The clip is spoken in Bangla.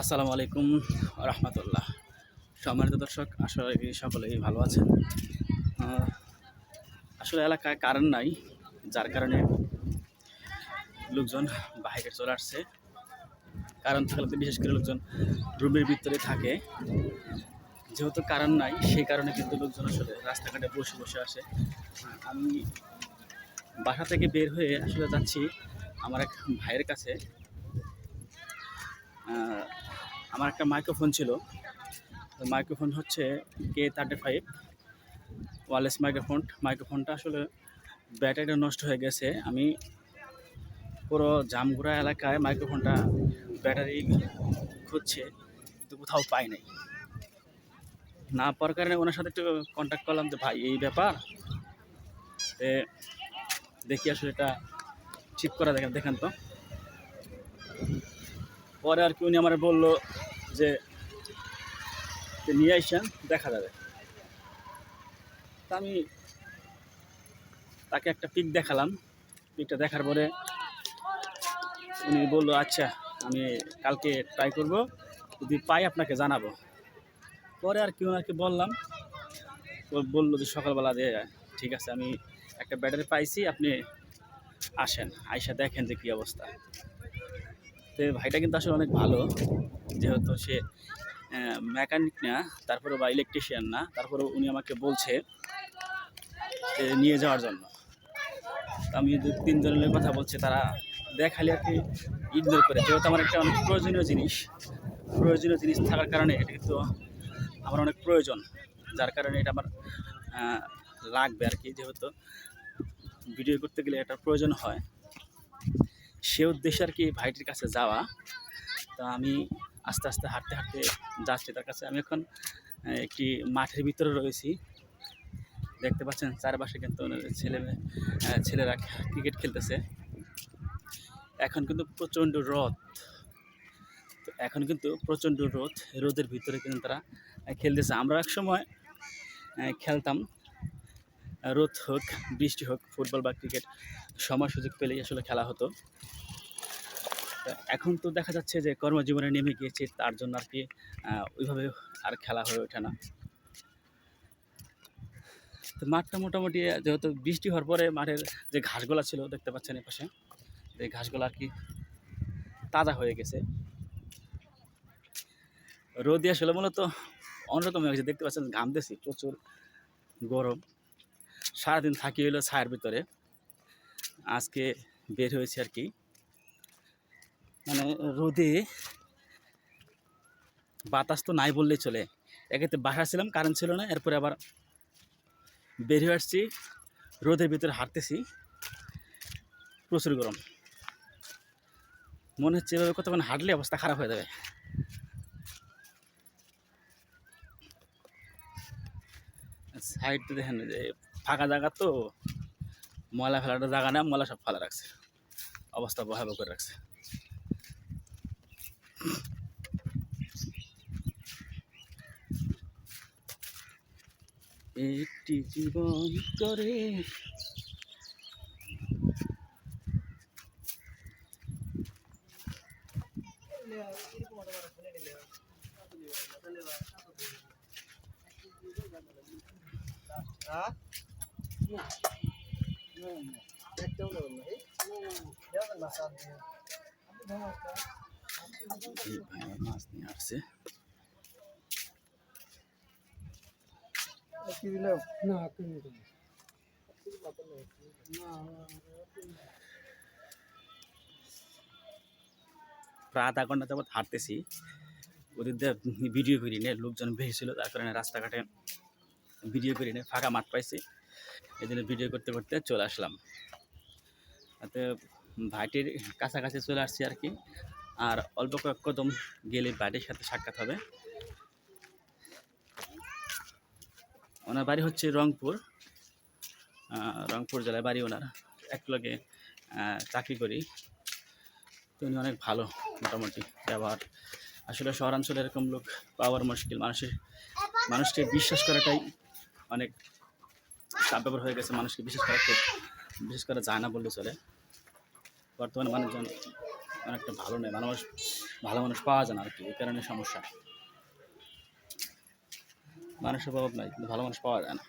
আসসালামু আলাইকুম রহমতুল্লাহ। সম্মানিত দর্শক আসলে সকলেই ভালো আছেন। আসলে এলাকায় কারেন্ট নাই, যার কারণে লোকজন বাইরে চলে আসছে। কারণ থাকলে বিশেষ করে লোকজন রুমের ভিতরে থাকে। যেহেতু কারেন্ট নাই, সেই কারণে কিন্তু লোকজন আসলে রাস্তাঘাটে বসে বসে আসে। আমি বাসা থেকে বের হয়ে আসলে যাচ্ছি আমার এক ভাইয়ের কাছে। আমার একটা মাইক্রোফোন ছিল। মাইক্রোফোন হচ্ছে K thirty five wireless microphone. মাইক্রোফোনটা আসলে ব্যাটারিটা নষ্ট হয়ে গেছে। আমি পুরো জামগুড়া এলাকায় মাইক্রোফোনটা ব্যাটারি খুঁজছে, কিন্তু কোথাও পাই নাই। না পাওয়ার কারণে ওনার সাথে একটু কন্ট্যাক্ট করলাম যে, ভাই, এই ব্যাপার? দেখি আসলে এটা ঠিক করা দেখেন দেখেন তো। পরে আর কি উনি আমার বলল যে নিয়ে আসছেন দেখা যাবে। তা আমি তাকে একটা পিক দেখালাম। পিকটা দেখার পরে উনি বলল আচ্ছা আমি কালকে ট্রাই করব, যদি পাই আপনাকে জানাব। পরে আর কি ওনাকে বললাম বলল যে, সকালবেলা দিয়ে ঠিক আছে, আমি একটা ব্যাটারি পাইছি, আপনি আসেন, আইসা দেখেন যে কী অবস্থা। তো ভাইটা কিন্তু আসলে অনেক ভালো, যেহেতু সে মেকানিক না তারপরে বা ইলেকট্রিশিয়ান না তারপরে উনি আমাকে বলছে নিয়ে যাওয়ার জন্য। আমি দু, তিনজনের কথা বলছি, তারা দেখালে আর কি ইগনোর করে। যেহেতু আমার একটা অনেক প্রয়োজনীয় জিনিস প্রয়োজনীয় জিনিস থাকার কারণে এটা কিন্তু আমার অনেক প্রয়োজন। যার কারণে এটা আমার লাগবে আর কি, যেহেতু ভিডিও করতে গেলে এটা প্রয়োজন হয়। সে উদ্দেশ্যে আর কি ভাইটির কাছে যাওয়া। তা আমি আস্তে আস্তে হাঁটতে হাঁটতে যাচ্ছি তার কাছে। আমি এখন একটি মাঠের ভিতরে রয়েছি। দেখতে পাচ্ছেন চারপাশে কিন্তু ছেলে ছেলেরা ক্রিকেট খেলতেছে। এখন কিন্তু প্রচণ্ড রোদ। তো এখন কিন্তু প্রচণ্ড রোদ। রোদের ভিতরে কিন্তু তারা খেলতেছে। আমরা এক সময় খেলতাম। রোদ হোক, বৃষ্টি হোক, ফুটবল বা ক্রিকেট, সময় সুযোগ পেলেই আসলে খেলা হতো। এখন তো দেখা যাচ্ছে যে কর্মজীবনে নেমে গিয়েছে, তার জন্য আর কি ওইভাবে আর খেলা হয়ে ওঠে না। তো মাঠটা মোটামুটি, যেহেতু বৃষ্টি হওয়ার পরে মাঠের যে ঘাসগুলা ছিল, দেখতে পাচ্ছেন এপাশে, এই ঘাসগুলো আর কি তাজা হয়ে গেছে। রোদে আসলে মূলত অন্যরকম হয়ে গেছে, দেখতে পাচ্ছেন ঘামতেছি, প্রচুর গরম। সারাদিন থাকি হলো ছায়ের ভিতরে। আজকে বের হয়েছে আর কি। মানে রোদে বাতাস তো নাই বললেই চলে। একেতে বাসা ছিলাম কারেন্ট ছিল না, এরপরে আবার বের হয়ে আসছি। রোদের ভিতরে হাঁটতেছি। প্রচুর গরম। মনে হচ্ছে এভাবে কতক্ষণ হাঁটলে অবস্থা খারাপ হয়ে যাবে। সাইডটা দেখেন যে ফাঁকা জায়গা তো, ময়লা ফেলাটা জায়গা না, ময়লা সব ফেলা রাখছে। অবস্থা ভয়াবহ করে রাখছে। একটি জীবন করে এই ভাই প্রায় আধা ঘণ্টা যাবত হাঁটতেছি। ওদের ভিডিও করি নে, লোকজন বেশি ছিল, তার কারণে রাস্তাঘাটে ভিডিও করি নে, ফাঁকা মাঠ পাইছি। এই জন্য ভিডিও করতে করতে চলে আসলাম। তাতে ভাইটির কাছাকাছি চলে আসছি আর কি। আর অল্প কয়েক কদম গেলে ভাইটির সাথে সাক্ষাৎ হবে। ওনার বাড়ি হচ্ছে রংপুর। রংপুর জেলায় বাড়ি ওনার। এক লগে চাকরি করি। তো উনি অনেক ভালো, মোটামুটি ব্যবহার। আসলে শহরাঞ্চলে এরকম লোক পাওয়ার মুশকিল। মানুষের, মানুষকে বিশ্বাস করাটাই অনেক চাপ ব্যবহার হয়ে গেছে মানুষকে, বিশেষ করে বিশেষ করে যায় না বললে চলে। বর্তমানে মানুষজন অনেকটা ভালো নেই মানুষ ভালো মানুষ পাওয়া যায় না আর কি, এই কারণে সমস্যা। মানুষের অভাব নাই, কিন্তু ভালো মানুষ পাওয়া যায় না।